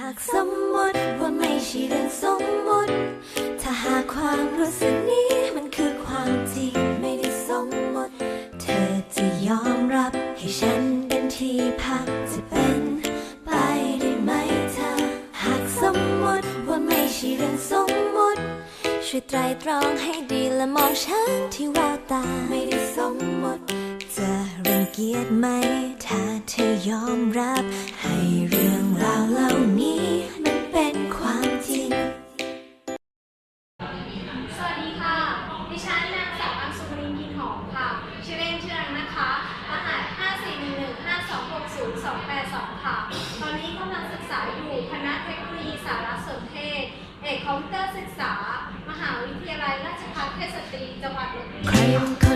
หากสมมติว่าไม่ใช่เรื่องสมมติ ถ้าหากความรู้สึกนี้มันคือความจริงไม่ได้สมมติ เธอจะยอมรับให้ฉันเป็นที่พักจะเป็นไปได้ไหมเธอ หากสมมติว่าไม่ใช่เรื่องสมมติ ช่วยไตรตรองให้ดีและมองฉันที่แววตาไม่ได้สมมติ จะรังเกียจไหม ถ้าเธอยอมรับให้ ดิฉันนางสาวอังสุมรินทร์กินหอมค่ะ ชื่อเล่นชื่อนังนะคะ รหัส 54115260282ค่ะ ตอนนี้กำลังศึกษาอยู่คณะเทคโนโลยีสารสนเทศ เอกคอมพิวเตอร์ศึกษา มหาวิทยาลัยราชภัฏเทศสตรีจังหวัดลบบุรีใครบางค